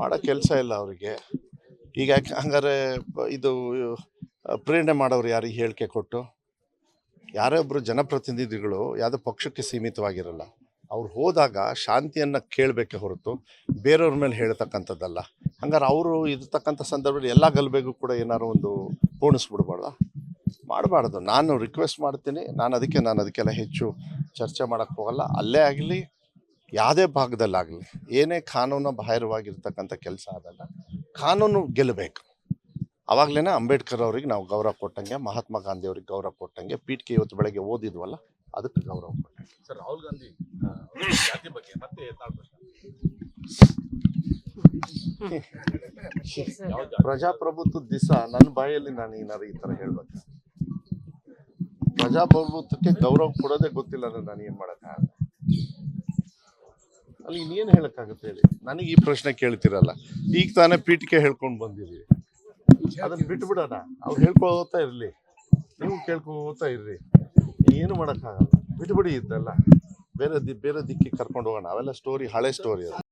ಮಾಡೋ ಕೆಲಸ ಇಲ್ಲ ಅವರಿಗೆ. ಈಗ ಯಾಕೆ ಹಂಗಾರೆ ಇದು, ಪ್ರೇರಣೆ ಮಾಡೋರು ಯಾರಿಗೆ ಹೇಳಿಕೆ ಕೊಟ್ಟು? ಯಾರೇ ಒಬ್ಬರು ಜನಪ್ರತಿನಿಧಿಗಳು ಯಾವುದೋ ಪಕ್ಷಕ್ಕೆ ಸೀಮಿತವಾಗಿರಲ್ಲ, ಅವ್ರು ಹೋದಾಗ ಶಾಂತಿಯನ್ನು ಕೇಳಬೇಕೆ ಹೊರತು ಬೇರೆಯವ್ರ ಮೇಲೆ ಹೇಳ್ತಕ್ಕಂಥದ್ದಲ್ಲ. ಹಂಗಾರೆ ಅವರು ಇರ್ತಕ್ಕಂಥ ಸಂದರ್ಭದಲ್ಲಿ ಎಲ್ಲ ಗಲಭೆಗೂ ಕೂಡ ಏನಾದ್ರು ಒಂದು ಪೋಣಿಸ್ಬಿಡ್ಬಾರ್ದ? ಮಾಡಬಾರ್ದು. ನಾನು ರಿಕ್ವೆಸ್ಟ್ ಮಾಡ್ತೀನಿ. ನಾನು ಅದಕ್ಕೆ, ನಾನು ಅದಕ್ಕೆಲ್ಲ ಹೆಚ್ಚು ಚರ್ಚೆ ಮಾಡೋಕ್ಕೆ ಹೋಗಲ್ಲ. ಅಲ್ಲೇ ಆಗಲಿ ಯಾವುದೇ ಭಾಗದಲ್ಲಾಗಲಿ ಏನೇ ಕಾನೂನು ಬಾಹಿರವಾಗಿರ್ತಕ್ಕಂಥ ಕೆಲಸ ಆದಾಗ ಕಾನೂನು ಗೆಲ್ಲಬೇಕು. ಆವಾಗಲೇ ಅಂಬೇಡ್ಕರ್ ಅವ್ರಿಗೆ ನಾವು ಗೌರವ ಕೊಟ್ಟಂಗೆ ಮಹಾತ್ಮ ಗಾಂಧಿ ಅವ್ರಿಗೆ ಗೌರವ ಕೊಟ್ಟಂಗೆ ಪೀಠಕ್ಕೆ ಇವತ್ತು ಬೆಳಗ್ಗೆ ಓದಿದ್ವಲ್ಲ ಅದಕ್ಕೆ ಗೌರವ ಕೊಟ್ಟಂಗೆ. ಸರ್ ರಾಹುಲ್ ಗಾಂಧಿ ಜಾತಿ ಬಗ್ಗೆ ಮತ್ತೆ ಪ್ರಜಾಪ್ರಭುತ್ವದ ದಿವಸ ನನ್ನ ಬಾಯಲ್ಲಿ ನಾನು ಏನಾದ್ರು ಈ ಥರ ಹೇಳ್ಬೇಕು? ಪ್ರಜಾಪ್ರಭುತ್ವಕ್ಕೆ ಗೌರವ ಕೊಡೋದೇ ಗೊತ್ತಿಲ್ಲ ಅಂದ್ರೆ ನಾನು ಏನು ಮಾಡೋಕ್ಕಾಗಲ್ಲ. ಅಲ್ಲಿ ಇನ್ನೇನು ಹೇಳಕ್ಕಾಗುತ್ತೆ ಹೇಳಿ? ನನಗೆ ಈ ಪ್ರಶ್ನೆ ಕೇಳ್ತಿರಲ್ಲ. ಈಗ ತಾನೇ ಪೀಠಿಕೆ ಹೇಳ್ಕೊಂಡು ಬಂದಿರಿ ಅದನ್ನ ಬಿಟ್ಬಿಡೋಣ. ಅವ್ರು ಹೇಳ್ಕೊಳ್ತಾ ಇರಲಿ. ನೀವು ಕೇಳ್ಕೊತಾ ಇರ್ರಿ. ಏನು ಮಾಡೋಕ್ಕಾಗಲ್ಲ. ಬಿಟ್ಬಿಡಿ ಇದ್ದಲ್ಲ ಬೇರೆ ದಿ, ಬೇರೆ ದಿಕ್ಕಿಗೆ ಕರ್ಕೊಂಡು ಹೋಗೋಣ. ಅವೆಲ್ಲ ಸ್ಟೋರಿ ಹಳೆ ಸ್ಟೋರಿ ಅದು.